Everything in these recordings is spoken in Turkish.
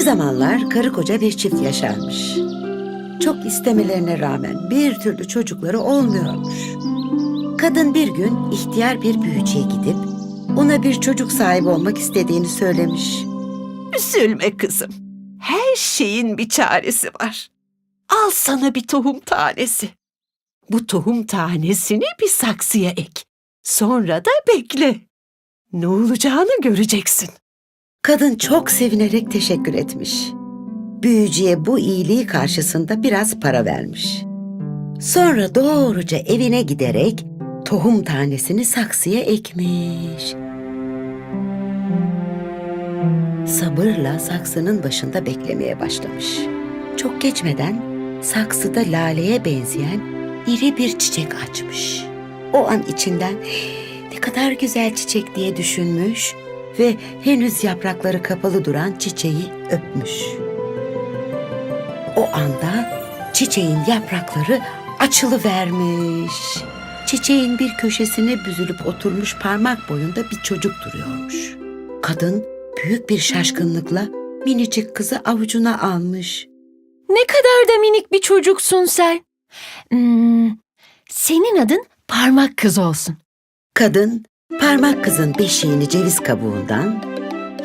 zamanlar karı koca bir çift yaşarmış. Çok istemelerine rağmen bir türlü çocukları olmuyormuş. Kadın bir gün ihtiyar bir büyücüye gidip ona bir çocuk sahibi olmak istediğini söylemiş. Üzülme kızım. Her şeyin bir çaresi var. Al sana bir tohum tanesi. Bu tohum tanesini bir saksıya ek. Sonra da bekle. Ne olacağını göreceksin. Kadın çok sevinerek teşekkür etmiş. Büyücüye bu iyiliği karşısında biraz para vermiş. Sonra doğruca evine giderek tohum tanesini saksıya ekmiş. Sabırla saksının başında beklemeye başlamış. Çok geçmeden saksıda laleye benzeyen iri bir çiçek açmış. O an içinden ne kadar güzel çiçek diye düşünmüş ve henüz yaprakları kapalı duran çiçeği öpmüş. O anda çiçeğin yaprakları açılıvermiş. Çiçeğin bir köşesine büzülüp oturmuş parmak boyunda bir çocuk duruyormuş. Kadın büyük bir şaşkınlıkla minicik kızı avucuna almış. Ne kadar da minik bir çocuksun sen. Hmm, senin adın parmak kız olsun. Kadın parmak kızın beşiğini ceviz kabuğundan,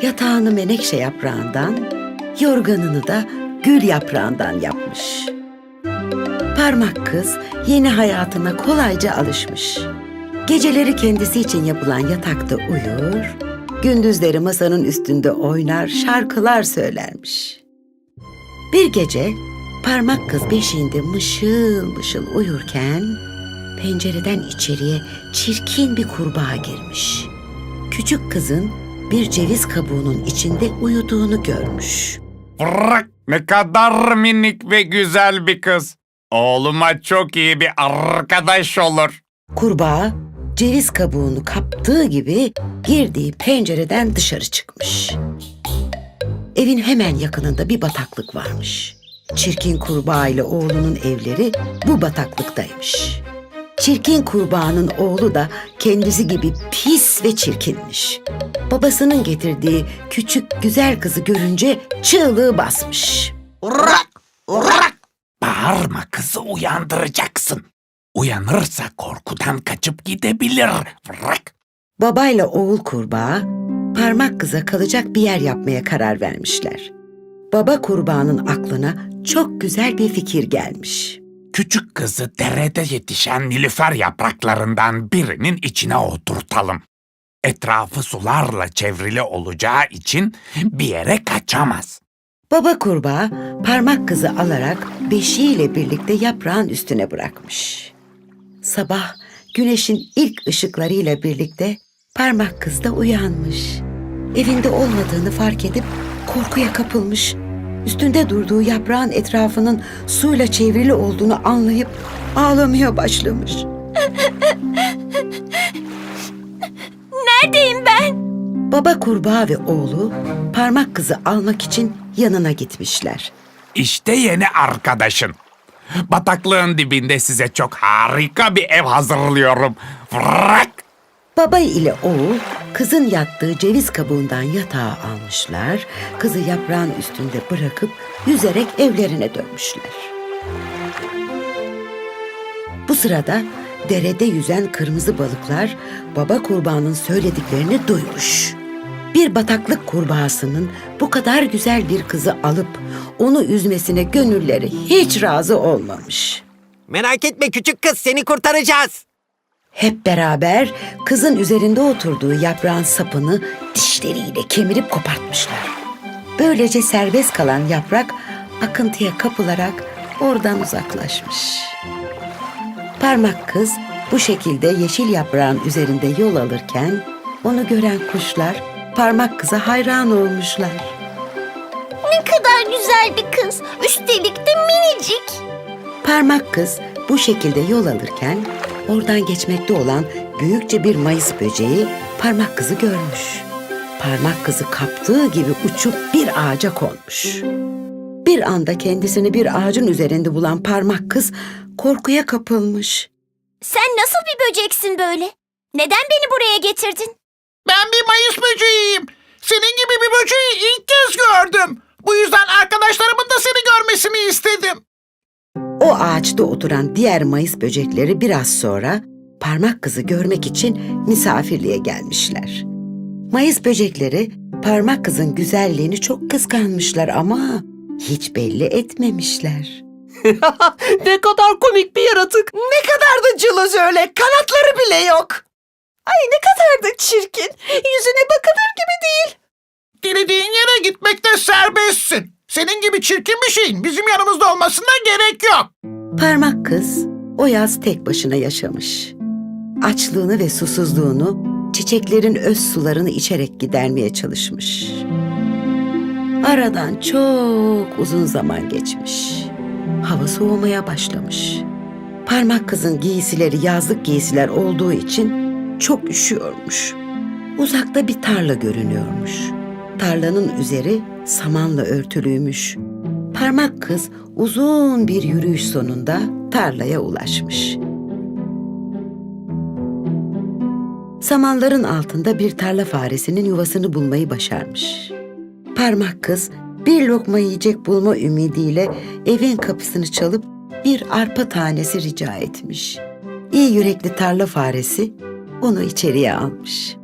yatağını menekşe yaprağından, yorganını da gül yaprağından yapmış. Parmak kız yeni hayatına kolayca alışmış. Geceleri kendisi için yapılan yatakta uyur, gündüzleri masanın üstünde oynar, şarkılar söylermiş. Bir gece parmak kız beşiğinde mışıl mışıl uyurken pencereden içeriye çirkin bir kurbağa girmiş. Küçük kızın bir ceviz kabuğunun içinde uyuduğunu görmüş. Bırak ne kadar minik ve güzel bir kız. Oğluma çok iyi bir arkadaş olur. Kurbağa ceviz kabuğunu kaptığı gibi girdiği pencereden dışarı çıkmış. Evin hemen yakınında bir bataklık varmış. Çirkin kurbağa ile oğlunun evleri bu bataklıktaymış. Çirkin kurbağanın oğlu da kendisi gibi pis ve çirkinmiş. Babasının getirdiği küçük güzel kızı görünce çığlığı basmış. Urak! Urak! Bağırma kızı uyandıracaksın. Uyanırsa korkudan kaçıp gidebilir. Bırak. Babayla oğul kurbağa parmak kıza kalacak bir yer yapmaya karar vermişler. Baba kurbağanın aklına çok güzel bir fikir gelmiş. Küçük kızı derede yetişen nilüfer yapraklarından birinin içine oturtalım. Etrafı sularla çevrili olacağı için bir yere kaçamaz. Baba kurbağa parmak kızı alarak beşiğiyle birlikte yaprağın üstüne bırakmış. Sabah güneşin ilk ışıklarıyla birlikte parmak kız da uyanmış. Evinde olmadığını fark edip korkuya kapılmış. Üstünde durduğu yaprağın etrafının suyla çevrili olduğunu anlayıp ağlamaya başlamış. Neredeyim ben? Baba kurbağa ve oğlu parmak kızı almak için yanına gitmişler. İşte yeni arkadaşın. Bataklığın dibinde size çok harika bir ev hazırlıyorum. Bırak! Baba ile oğul kızın yattığı ceviz kabuğundan yatağı almışlar, kızı yaprağın üstünde bırakıp yüzerek evlerine dönmüşler. Bu sırada derede yüzen kırmızı balıklar baba kurbağanın söylediklerini duymuş. Bir bataklık kurbağasının bu kadar güzel bir kızı alıp onu üzmesine gönülleri hiç razı olmamış. Merak etme küçük kız seni kurtaracağız. Hep beraber kızın üzerinde oturduğu yaprağın sapını dişleriyle kemirip kopartmışlar. Böylece serbest kalan yaprak akıntıya kapılarak oradan uzaklaşmış. Parmak kız bu şekilde yeşil yaprağın üzerinde yol alırken onu gören kuşlar parmak kıza hayran olmuşlar. Ne kadar güzel bir kız. Üstelik de minicik. Parmak kız bu şekilde yol alırken oradan geçmekte olan büyükçe bir mayıs böceği parmak kızı görmüş. Parmak kızı kaptığı gibi uçup bir ağaca konmuş. Bir anda kendisini bir ağacın üzerinde bulan parmak kız korkuya kapılmış. Sen nasıl bir böceksin böyle? Neden beni buraya getirdin? Ben bir mayıs böceğiyim. Senin gibi bir böceği ilk kez gördüm. Bu yüzden ağaçta oturan diğer mayıs böcekleri biraz sonra parmak kızı görmek için misafirliğe gelmişler. Mayıs böcekleri parmak kızın güzelliğini çok kıskanmışlar ama hiç belli etmemişler. ne kadar komik bir yaratık. Ne kadar da cılız öyle. Kanatları bile yok. Ay ne kadar da çirkin. Yüzüne bakılır gibi değil. Dilediğin yere gitmekte serbestsin. Senin gibi çirkin bir şeyin bizim yanımızda olmasına gerek yok. Parmak kız o yaz tek başına yaşamış. Açlığını ve susuzluğunu çiçeklerin öz sularını içerek gidermeye çalışmış. Aradan çok uzun zaman geçmiş. Hava soğumaya başlamış. Parmak kızın giysileri yazlık giysiler olduğu için çok üşüyormuş. Uzakta bir tarla görünüyormuş. Tarlanın üzeri samanla örtülüymüş. Parmak kız uzun bir yürüyüş sonunda tarlaya ulaşmış. Samanların altında bir tarla faresinin yuvasını bulmayı başarmış. Parmak kız bir lokma yiyecek bulma ümidiyle evin kapısını çalıp bir arpa tanesi rica etmiş. İyi yürekli tarla faresi onu içeriye almış.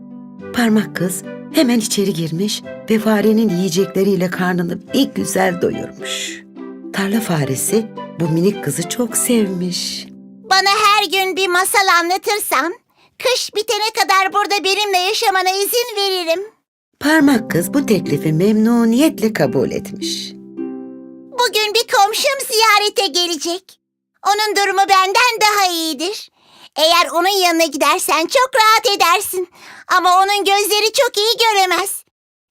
Parmak kız hemen içeri girmiş ve farenin yiyecekleriyle karnını bir güzel doyurmuş. Tarla faresi bu minik kızı çok sevmiş. Bana her gün bir masal anlatırsan, kış bitene kadar burada benimle yaşamana izin veririm. Parmak kız bu teklifi memnuniyetle kabul etmiş. Bugün bir komşum ziyarete gelecek. Onun durumu benden daha iyidir. Eğer onun yanına gidersen çok rahat edersin. Ama onun gözleri çok iyi göremez.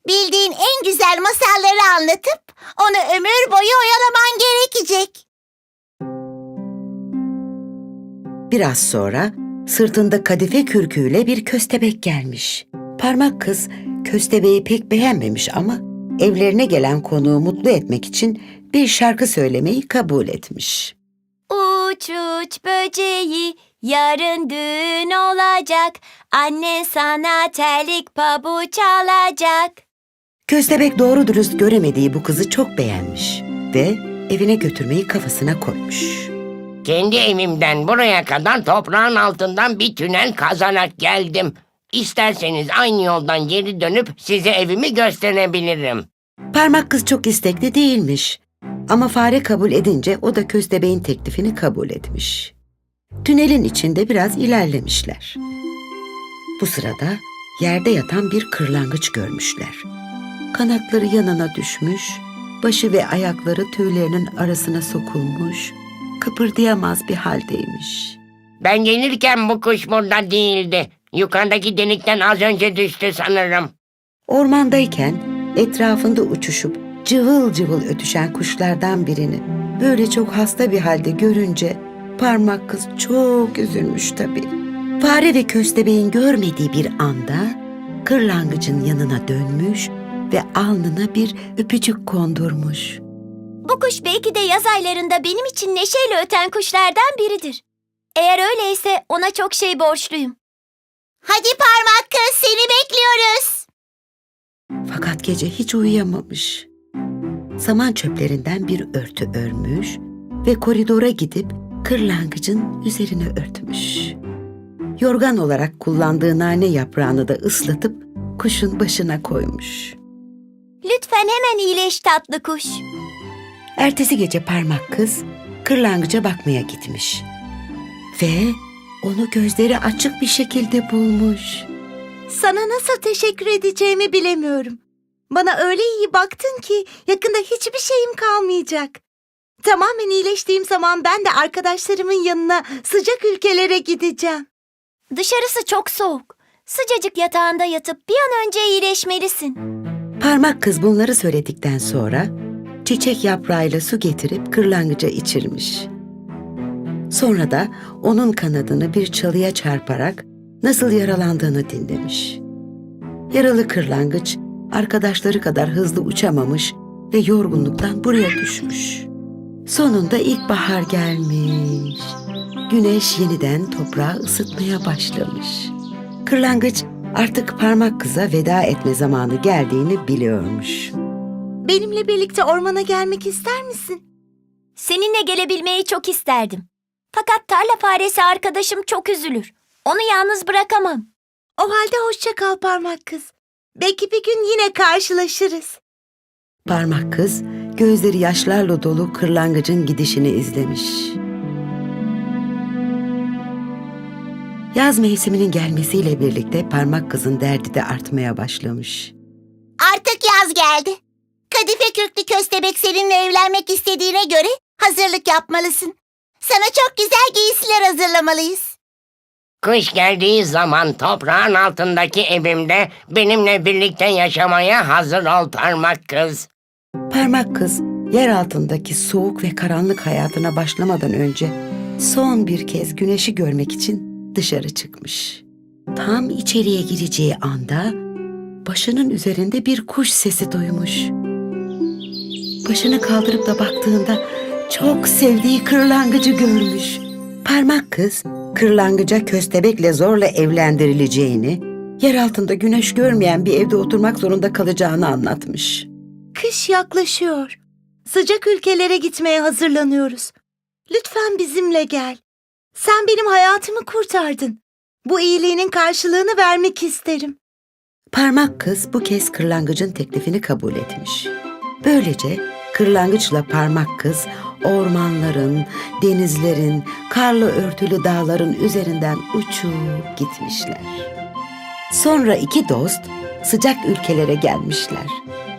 Bildiğin en güzel masalları anlatıp onu ömür boyu oyalaman gerekecek. Biraz sonra sırtında kadife kürküyle bir köstebek gelmiş. Parmak kız köstebeği pek beğenmemiş ama evlerine gelen konuğu mutlu etmek için bir şarkı söylemeyi kabul etmiş. Uç uç böceği yarın düğün olacak. Annen sana terlik pabuç alacak. Köstebek doğru dürüst göremediği bu kızı çok beğenmiş ve evine götürmeyi kafasına koymuş. Kendi evimden buraya kadar toprağın altından bir tünel kazarak geldim. İsterseniz aynı yoldan geri dönüp size evimi gösterebilirim. Parmak kız çok istekli değilmiş. Ama fare kabul edince o da köstebeğin teklifini kabul etmiş. Tünelin içinde biraz ilerlemişler. Bu sırada yerde yatan bir kırlangıç görmüşler. Kanatları yanına düşmüş, başı ve ayakları tüylerinin arasına sokulmuş, kıpırdayamaz bir haldeymiş. Ben gelirken bu kuş burada değildi. Yukarıdaki delikten az önce düştü sanırım. Ormandayken etrafında uçuşup cıvıl cıvıl ötüşen kuşlardan birini böyle çok hasta bir halde görünce parmak kız çok üzülmüş tabii. Fare ve köstebeğin görmediği bir anda kırlangıcın yanına dönmüş ve alnına bir öpücük kondurmuş. Bu kuş belki de yaz aylarında benim için neşeyle öten kuşlardan biridir. Eğer öyleyse ona çok şey borçluyum. Hadi parmak kız seni bekliyoruz. Fakat gece hiç uyuyamamış. Saman çöplerinden bir örtü örmüş ve koridora gidip kırlangıcın üzerine örtmüş. Yorgan olarak kullandığı nane yaprağını da ıslatıp kuşun başına koymuş. Lütfen hemen iyileş tatlı kuş. Ertesi gece parmak kız kırlangıca bakmaya gitmiş. Ve onu gözleri açık bir şekilde bulmuş. Sana nasıl teşekkür edeceğimi bilemiyorum. Bana öyle iyi baktın ki yakında hiçbir şeyim kalmayacak. Tamamen iyileştiğim zaman ben de arkadaşlarımın yanına sıcak ülkelere gideceğim. Dışarısı çok soğuk. Sıcacık yatağında yatıp bir an önce iyileşmelisin. Parmak kız bunları söyledikten sonra çiçek yaprağıyla su getirip kırlangıca içirmiş. Sonra da onun kanadını bir çalıya çarparak nasıl yaralandığını dinlemiş. Yaralı kırlangıç arkadaşları kadar hızlı uçamamış ve yorgunluktan buraya düşmüş. Sonunda ilkbahar gelmiş. Güneş yeniden toprağı ısıtmaya başlamış. Kırlangıç artık parmak kıza veda etme zamanı geldiğini biliyormuş. Benimle birlikte ormana gelmek ister misin? Seninle gelebilmeyi çok isterdim. Fakat tarla faresi arkadaşım çok üzülür. Onu yalnız bırakamam. O halde hoşça kal parmak kız. Belki bir gün yine karşılaşırız. Parmak kız gözleri yaşlarla dolu kırlangıcın gidişini izlemiş. Yaz mevsiminin gelmesiyle birlikte parmak kızın derdi de artmaya başlamış. Artık yaz geldi. Kadife kürklü köstebek seninle evlenmek istediğine göre hazırlık yapmalısın. Sana çok güzel giysiler hazırlamalıyız. Kış geldiği zaman toprağın altındaki evimde benimle birlikte yaşamaya hazır ol parmak kız. Parmak kız yer altındaki soğuk ve karanlık hayatına başlamadan önce son bir kez güneşi görmek için dışarı çıkmış. Tam içeriye gireceği anda başının üzerinde bir kuş sesi duymuş. Başını kaldırıp da baktığında çok sevdiği kırlangıcı görmüş. Parmak kız kırlangıca köstebekle zorla evlendirileceğini, yer altında güneş görmeyen bir evde oturmak zorunda kalacağını anlatmış. Kış yaklaşıyor. Sıcak ülkelere gitmeye hazırlanıyoruz. Lütfen bizimle gel. Sen benim hayatımı kurtardın. Bu iyiliğinin karşılığını vermek isterim. Parmak kız bu kez kırlangıcın teklifini kabul etmiş. Böylece kırlangıçla parmak kız ormanların, denizlerin, karlı örtülü dağların üzerinden uçup gitmişler. Sonra iki dost sıcak ülkelere gelmişler.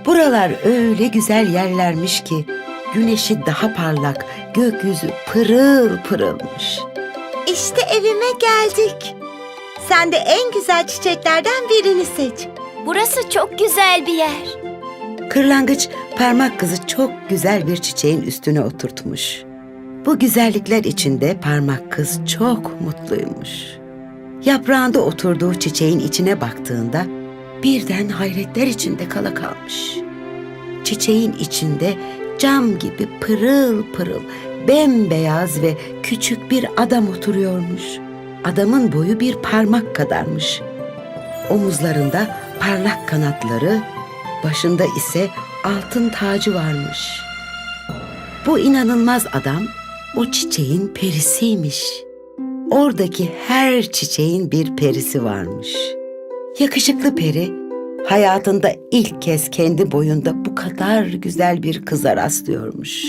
Buralar öyle güzel yerlermiş ki güneşi daha parlak, gökyüzü pırıl pırılmış. İşte evime geldik. Sen de en güzel çiçeklerden birini seç. Burası çok güzel bir yer. Kırlangıç parmak kızı çok güzel bir çiçeğin üstüne oturtmuş. Bu güzellikler içinde parmak kız çok mutluymuş. Yaprağında oturduğu çiçeğin içine baktığında birden hayretler içinde kala kalmış. Çiçeğin içinde cam gibi pırıl pırıl, bembeyaz ve küçük bir adam oturuyormuş. Adamın boyu bir parmak kadarmış. Omuzlarında parlak kanatları, başında ise altın tacı varmış. Bu inanılmaz adam o çiçeğin perisiymiş. Oradaki her çiçeğin bir perisi varmış. Yakışıklı peri hayatında ilk kez kendi boyunda bu kadar güzel bir kıza rastlıyormuş.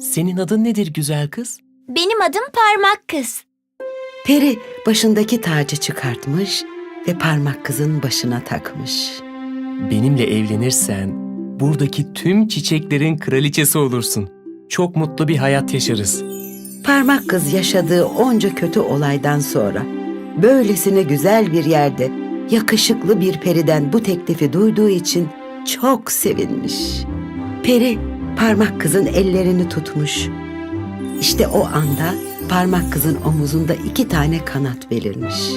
Senin adın nedir güzel kız? Benim adım Parmak Kız. Peri başındaki tacı çıkartmış ve parmak kızın başına takmış. Benimle evlenirsen buradaki tüm çiçeklerin kraliçesi olursun. Çok mutlu bir hayat yaşarız. Parmak kız yaşadığı onca kötü olaydan sonra böylesine güzel bir yerde yakışıklı bir periden bu teklifi duyduğu için çok sevinmiş. Peri parmak kızın ellerini tutmuş. İşte o anda parmak kızın omuzunda iki tane kanat belirmiş.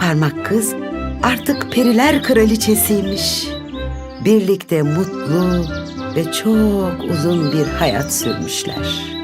Parmak kız artık periler kraliçesiymiş. Birlikte mutlu ve çok uzun bir hayat sürmüşler.